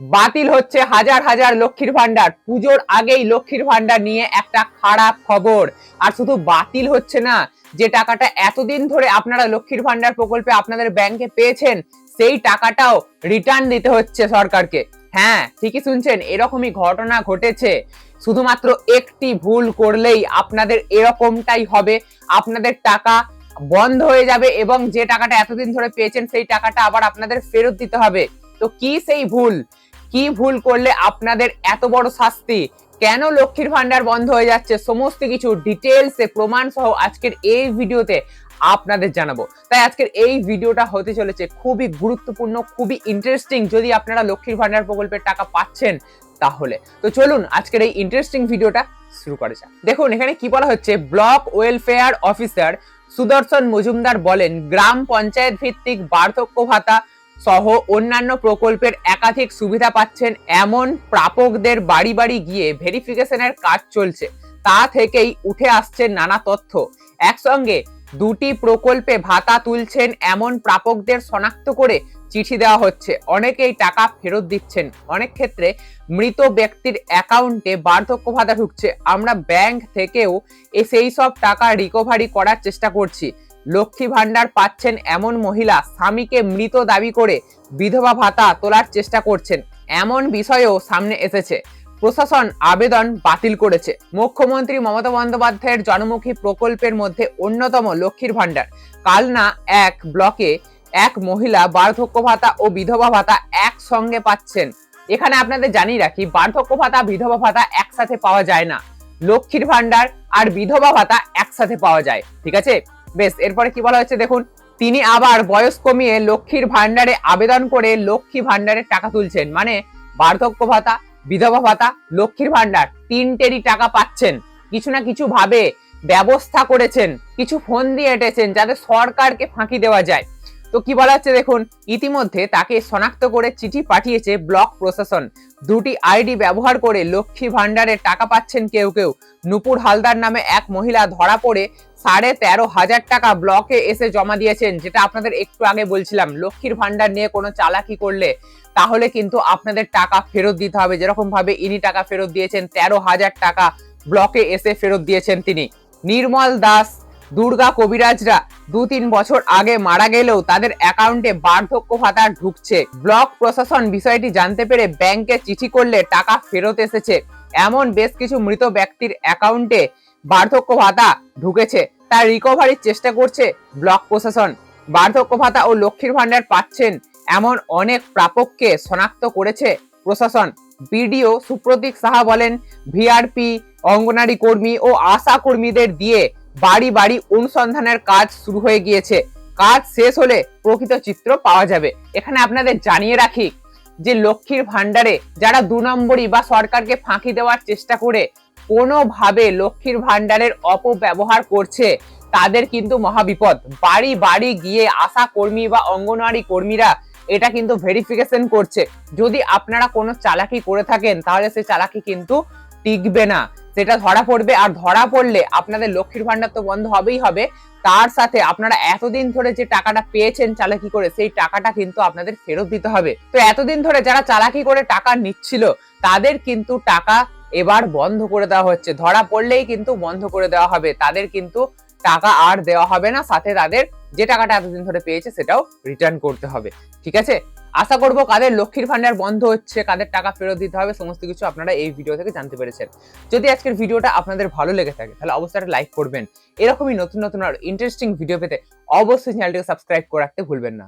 বাতিল হচ্ছে হাজার হাজার লক্ষ্মীর ভান্ডার পুজোর আগেই লক্ষ্মীর ভান্ডার নিয়ে একটা খারাপ খবর। আর শুধু বাতিল হচ্ছে না, যে টাকাটা এতদিন ধরে আপনারা লক্ষ্মীর ভান্ডার প্রকল্পে আপনাদের ব্যাংকে পেয়েছেন, সেই টাকাটাও রিটার্ন দিতে হচ্ছে সরকারকে। হ্যাঁ ঠিকই শুনছেন, এরকমই ঘটনা ঘটেছে। শুধুমাত্র একটি ভুল করলেই আপনাদের এরকমটাই হবে। আপনাদের টাকা বন্ধ হয়ে যাবে এবং যে টাকাটা এতদিন ধরে পেয়েছেন, সেই টাকাটা আবার আপনাদের ফেরত দিতে হবে। তো কি সেই ভুল? কি ভুল করলে আপনাদের এত বড় শাস্তি? কেন লক্ষ্মীর ভান্ডার বন্ধ হয়ে যাচ্ছে? সমস্ত কিছু ডিটেলসে প্রমাণ সহ আজকের এই ভিডিওতে আপনাদের জানাব। তাই আজকের এই ভিডিওটা হতে চলেছে খুবই গুরুত্বপূর্ণ, খুবই ইন্টারেস্টিং যদি আপনারা লক্ষ্মীর ভান্ডার প্রকল্পের টাকা পাচ্ছেন তাহলে। তো চলুন আজকের এই ইন্টারেস্টিং ভিডিওটা শুরু করা যাক। দেখুন, এখানে কি বলা হচ্ছে? Block welfare officer Sudarshan Majumdar বলেন, গ্রাম পঞ্চায়েত ভিত্তিক বার্ধক্য ভাতা সহ অন্যান্য প্রকল্পের একাধিক সুবিধা পাচ্ছেন এমন প্রাপকদের বাড়ি বাড়ি গিয়ে ভেরিফিকেশনের কাজ চলছে। তা থেকেই উঠে আসছে নানা তথ্য। একসঙ্গে দুটি প্রকল্পে ভাতা তুলছেন এমন প্রাপকদের শনাক্ত করে চিঠি দেওয়া হচ্ছে। অনেকেই টাকা ফেরত দিচ্ছেন। অনেক ক্ষেত্রে মৃত ব্যক্তির অ্যাকাউন্টে বার্ধক্য ভাতা ঢুকছে। আমরা ব্যাংক থেকেও সেই সব টাকা রিকভারি করার চেষ্টা করছি। লক্ষ্মী ভান্ডার পাচ্ছেন এমন মহিলা স্বামীকে মৃত দাবি করে বিধবা ভাতা তোলার চেষ্টা করছেন। এমন বিষয়েও সামনে এসেছে। প্রশাসন আবেদন বাতিল করেছে। মুখ্যমন্ত্রী মমতা বন্দ্যোপাধ্যায়ের জনমুখী প্রকল্পের মধ্যে অন্যতম লক্ষ্মীর ভান্ডার। কালনা এক ব্লকে এক মহিলা বার্ধক্য ভাতা ও বিধবা ভাতা একসঙ্গে পাচ্ছেন। এখানে আপনাদের জানিয়ে রাখি, বার্ধক্য ভাতা, বিধবা ভাতা একসাথে পাওয়া যায় না। লক্ষ্মীর ভান্ডার আর বিধবা ভাতা একসাথে পাওয়া যায়। ঠিক আছে? বেশ, এরপরে কি বলা হয়েছে দেখুন, তিনি আবার বয়স কমিয়ে লক্ষ্মীর ভান্ডারে আবেদন করে লক্ষ্মী ভান্ডারের টাকা তুলছেন। মানে বার্ধক্য ভাতা, বিধবা ভাতা, লক্ষ্মীর ভাণ্ডার, তিনটেরই টাকা পাচ্ছেন। কিছু না কিছু ভাবে ব্যবস্থা করেছেন, কিছু ফোন দিয়ে এটেছেন যাতে সরকারকে ফাঁকি দেওয়া যায়। তো কি বলা হচ্ছে দেখুন, ইতিমধ্যে তাকে শনাক্ত করে চিঠি পাঠিয়েছে ব্লক প্রশাসন। দুটি আইডি ব্যবহার করে লক্ষ্মী ভান্ডারের টাকা পাচ্ছেন কেউ কেউ। নুপুর হালদার নামে এক মহিলা ধরা পড়ে সাড়ে তেরো হাজার টাকা ব্লকে এসে জমা দিয়েছেন, যেটা আপনাদের একটু আগে বলছিলাম, লক্ষ্মীর ভান্ডার নিয়ে কোনো চালাকি করলে তাহলে কিন্তু আপনাদের টাকা ফেরত দিতে হবে। যেরকম ভাবে ইনি টাকা ফেরত দিয়েছেন, তেরো হাজার টাকা ব্লকে এসে ফেরত দিয়েছেন তিনি। নির্মল দাস দুর্গা কবিরাজরা দু তিন বছর আগে মারা গেলেও তাদের অ্যাকাউন্টে বার্ধক্য ভাতা ঢুকছে। ব্লক প্রশাসন বিষয়টি জানতে পেরে ব্যাংকে চিঠি করলে টাকা ফেরত এসেছে। এমন বেশ কিছু মৃত ব্যক্তির অ্যাকাউন্টে বার্ধক্য ভাতা ঢুকেছে। তার রিকভারির চেষ্টা করছে ব্লক প্রশাসন। বার্ধক্য ভাতা ও লক্ষ্মীর ভান্ডার পাচ্ছেন এমন অনেক প্রাপককে শনাক্ত করেছে প্রশাসন। বিডিও সুপ্রতীক সাহা বলেন, ভিআরপি, অঙ্গনারী কর্মী ও আশা কর্মীদের দিয়ে বাড়ি বাড়ি অনুসন্ধানের কাজ শুরু হয়ে গিয়েছে। কাজ শেষ হলে প্রকৃত চিত্র পাওয়া যাবে। এখানে আপনাদের জানিয়ে রাখি যে লক্ষ্মীর ভান্ডারে যারা দু নম্বরই বা সরকারকে ফাঁকি দেওয়ার চেষ্টা করে কোনোভাবে লক্ষ্মীর ভান্ডারের অপব্যবহার করছে, তাদের কিন্তু মহাবিপদ। বাড়ি বাড়ি গিয়ে আশা কর্মী বা অঙ্গনওয়াড়ি কর্মীরা এটা কিন্তু ভেরিফিকেশন করছে। যদি আপনারা কোনো চালাকি করে থাকেন, তাহলে সেই চালাকি কিন্তু টিকবে না। সেটা ধরা পড়বে, আর ধরা পড়লে আপনাদের লক্ষ্মীর ভান্ডার তো বন্ধ হবেই হবে। তার সাথে আপনারা এতদিন ধরে যে টাকাটা পেয়েছেন চালাকি করে, সেই টাকাটা কিন্তু আপনাদের ফেরত দিতে হবে। তো এতদিন ধরে যারা চালাকি করে টাকা নিচ্ছিল, তাদের কিন্তু টাকা এবার বন্ধ করে দেওয়া হচ্ছে। ধরা পড়লেই কিন্তু বন্ধ করে দেওয়া হবে। তাদের কিন্তু টাকা আর দেওয়া হবে না। সাথে তাদের যে টাকাটা এতদিন ধরে পেয়েছে সেটাও রিটার্ন করতে হবে, ঠিক আছে? আশা করব কাদের লক্ষ্মীর ভান্ডার বন্ধ হচ্ছে, কাদের টাকা ফেরত দিতে হবে, সমস্ত কিছু আপনারা এই ভিডিও থেকে জানতে পেরেছেন। যদি আজকের ভিডিওটা আপনাদের ভালো লেগে থাকে, তাহলে অবশ্যই একটা লাইক করবেন। এরকমই নতুন নতুন আর ইন্টারেস্টিং ভিডিও পেতে অবশ্যই চ্যানেলটিকে সাবস্ক্রাইব করে রাখতে ভুলবেন না।